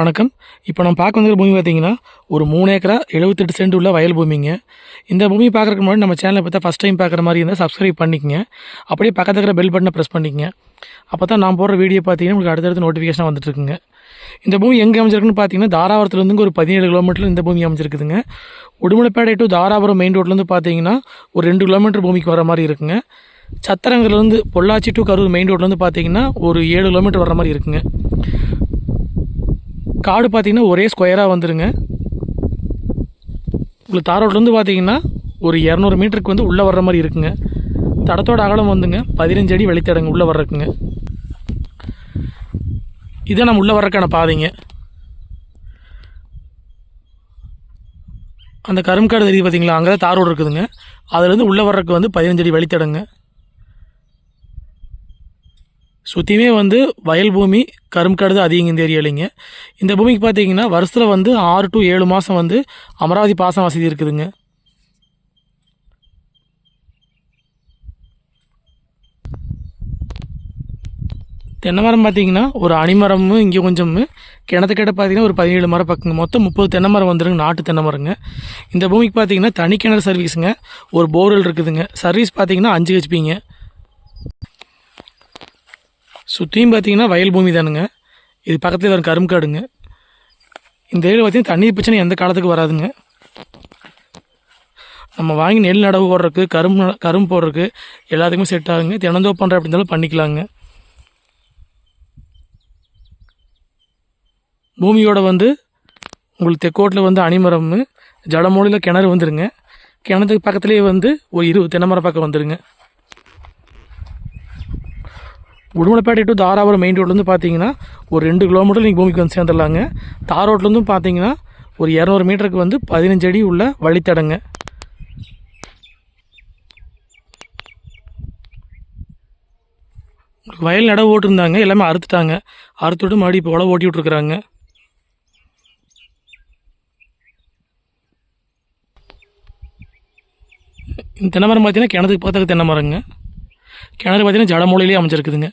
வணக்கம். இப்போ நம்ம பார்க்க வந்திருக்க பூமி பார்த்தீங்கன்னா ஒரு மூணு ஏக்கரா எழுபத்தெட்டு சென்ட் உள்ள வயல் பூமிங்க. இந்த பூமி பார்க்குறதுக்கு முன்னாடி நம்ம சேனலை பார்த்தா ஃபஸ்ட் டைம் பார்க்குற மாதிரி இருந்தால் சப்ஸ்கிரைப் பண்ணிக்கங்க. அப்படியே பக்கத்தில் இருக்கிற பெல் பட்டனை ப்ரெஸ் பண்ணிக்கங்க. அப்போ தான் நான் போடுற வீடியோ பார்த்தீங்கன்னா உங்களுக்கு அடுத்தடுத்து நோட்டிஃபிகேஷன் வந்துட்டுருக்குங்க. இந்த பூமி எங்கே அமைஞ்சிருக்குன்னு பார்த்தீங்கன்னா தாராபுரத்துலேருந்து ஒரு பதினேழு கிலோமீட்டர் இந்த பூமி அமைஞ்சிருக்குதுங்க. உடுமலைப்பேட்டை டு தாராபுரம் மெயின் ரோட்லேருந்து பார்த்தீங்கன்னா ஒரு ரெண்டு கிலோமீட்டர் பூமிக்கு வர மாதிரி இருக்குங்க. சத்திரங்கிலேருந்து பொள்ளாச்சி டு கரூர் மெயின் ரோட்லேருந்து பார்த்தீங்கன்னா ஒரு ஏழு கிலோமீட்டர் வர மாதிரி இருக்குங்க. காடு பார்த்தீங்கன்னா ஒரே ஸ்கொயராக வந்துடுங்க உங்களுக்கு தார் ரோட்லேருந்து பார்த்தீங்கன்னா ஒரு இரநூறு மீட்டருக்கு வந்து உள்ளே வர்ற மாதிரி இருக்குங்க. தடத்தோட அகலம் வந்துங்க. பதினஞ்சு அடி வெளித்தடங்க உள்ளே வர்றதுக்குங்க. இதை நம்ம உள்ளே வர்றதுக்கான பாதைங்க. அந்த கரும்காடு தெரியுது பார்த்தீங்களா அங்கே தான் தார் ரோடு இருக்குதுங்க. அதுலேருந்து உள்ளே வர்றதுக்கு வந்து பதினஞ்சு அடி வழித்தடங்க சுற்றியுமே வந்து வயல் பூமி கரும்காடு தான் அதிகம் இந்த ஏரியாலிங்க இந்த பூமிக்கு பார்த்தீங்கன்னா வருஷத்தில் வந்து ஆறு டு ஏழு மாதம் வந்து அமராவதி பாசன வசதி இருக்குதுங்க. தென்னை மரம் பார்த்தீங்கன்னா ஒரு அணிமரமும் இங்கே கொஞ்சம் கிணத்துக்கிட்ட பார்த்தீங்கன்னா ஒரு பதினேழு மரம் பக்கங்க. மொத்தம் முப்பது தென்னை மரம் வந்துருங்க நாட்டு தென்னை மரங்க இந்த பூமிக்கு பார்த்தீங்கன்னா தனி கிணறு சர்வீஸுங்க ஒரு போர்வெல் இருக்குதுங்க. சர்வீஸ் பார்த்தீங்கன்னா அஞ்சு ஹெச்பிங்க சுற்றியும் பார்த்தீங்கன்னா வயல் பூமி தானுங்க. இது பக்கத்தில் வரும் கரும்காடுங்க. இந்த ஏரியாவில் பார்த்தீங்கன்னா தண்ணீர் பிரச்சனை எந்த காலத்துக்கு வராதுங்க. நம்ம வாங்கி நெல் நடவு போடுறதுக்கு கரும் நட- கரும் போடுறதுக்கு எல்லாத்துக்குமே செட் ஆகுங்க. தினந்தோ பண்ணுற அப்படி இருந்தாலும் பண்ணிக்கலாங்க. பூமியோட வந்து உங்களுக்கு தெக்கோட்டில் வந்து அணிமரம் ஜடமூலையில் கிணறு வந்துருங்க. கிணத்துக்கு பக்கத்துலேயே வந்து ஒரு இருபது தென்னமரம் பக்கம் வந்துருங்க. உடுமலைப்பேட்டை டு தாராபுரம் மெயின் ரோட்லேருந்து பார்த்தீங்கன்னா ஒரு ரெண்டு கிலோமீட்டர் நீங்கள் பூமிக்கு வந்து சேர்ந்துடலாங்க. தார் ரோட்லேருந்து பார்த்தீங்கன்னா ஒரு இரநூறு மீட்டருக்கு வந்து பதினஞ்சு அடி உள்ள வழித்தடங்க. வயல் நடவு ஓட்டிருந்தாங்க எல்லாமே அறுத்துட்டாங்க. அறுத்துட்டு மறுபடியும் இப்போ உழவு ஓட்டி விட்ருக்குறாங்க இந்த தென்னை மரம் பார்த்தீங்கன்னா கிணத்துக்கு பக்கத்துக்கு தென்னை மரங்க. கிணறு பார்த்தீங்கன்னா ஜடமூலையிலே அமைஞ்சிருக்குதுங்க.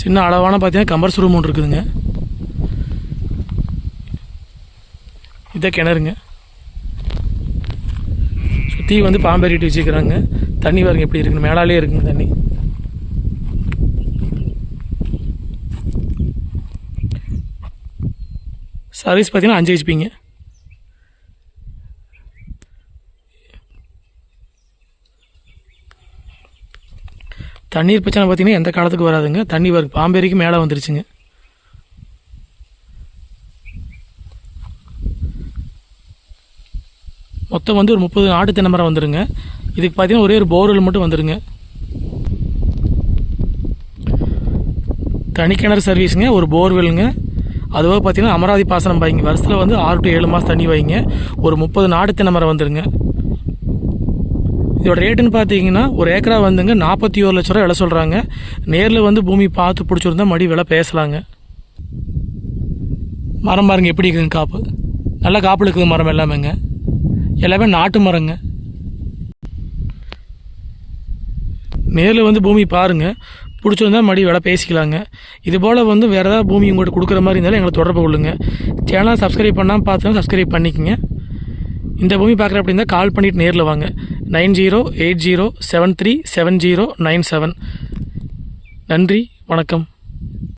சின்ன அளவான பார்த்தீங்கன்னா கம்பர்ஸ் ரூம் ஒன்று இருக்குதுங்க. இதான் கிணறுங்க. சுற்றி வந்து பாம்பேறிட்டு வச்சுக்கிறாங்க தண்ணி பாருங்க எப்படி இருக்குங்க மேலாலே இருக்குங்க தண்ணி. சர்வீஸ் பார்த்தீங்கன்னா அஞ்சு ஹெச்பிங்க தண்ணீர் பிரச்சனை பார்த்தீங்கன்னா எந்த காலத்துக்கு வராதுங்க. தண்ணி வரும் பாம்பேரிக்கு மேலே வந்துருச்சுங்க. மொத்தம் வந்து ஒரு முப்பது ஆட்டு தென்னை மரம் வந்துருங்க. இதுக்கு பார்த்தீங்கன்னா ஒரே ஒரு போர்வெல் மட்டும் வந்துருங்க. தனி கிணறு சர்வீஸுங்க ஒரு போர்வெல்லுங்க அதுவாக பார்த்தீங்கன்னா அமராவதி பாசனம் பாய்ங்க. வருஷத்தில் வந்து ஆறு டு ஏழு மாதம் தண்ணி வைங்க. ஒரு முப்பது நாட்டு தென்னை மரம் வந்துருங்க. இதோட ரேட்டுன்னு பார்த்தீங்கன்னா ஒரு ஏக்கரா வந்துங்க நாற்பத்தி ஒரு லட்ச ரூபா விலை சொல்கிறாங்க நேரில் வந்து பூமி பார்த்து பிடிச்சிருந்தா மடி விலை பேசலாங்க. மரம் பாருங்க எப்படி இருக்குங்க காப்பு? நல்லா காப்பு இருக்குது மரம் எல்லாமேங்க. எல்லாமே நாட்டு மரங்க. நேரில் வந்து பூமி பாருங்க பிடிச்சிருந்தா மடி விலை பேசிக்கலாங்க. இது போல் வந்து வேறு ஏதாவது பூமி உங்கள்கிட்ட கொடுக்குற மாதிரி இருந்தாலும் எங்களை தொடர்பு கொள்ளுங்க. சேனல் சப்ஸ்கிரைப் பண்ணாமல் பார்த்தா சப்ஸ்கிரைப் பண்ணிக்கங்க. இந்த பூமி பார்க்குற அப்படின்னா கால் பண்ணிட்டு நேரில் வாங்க. Nine zero eight zero seven three seven zero nine seven. நன்றி வணக்கம்.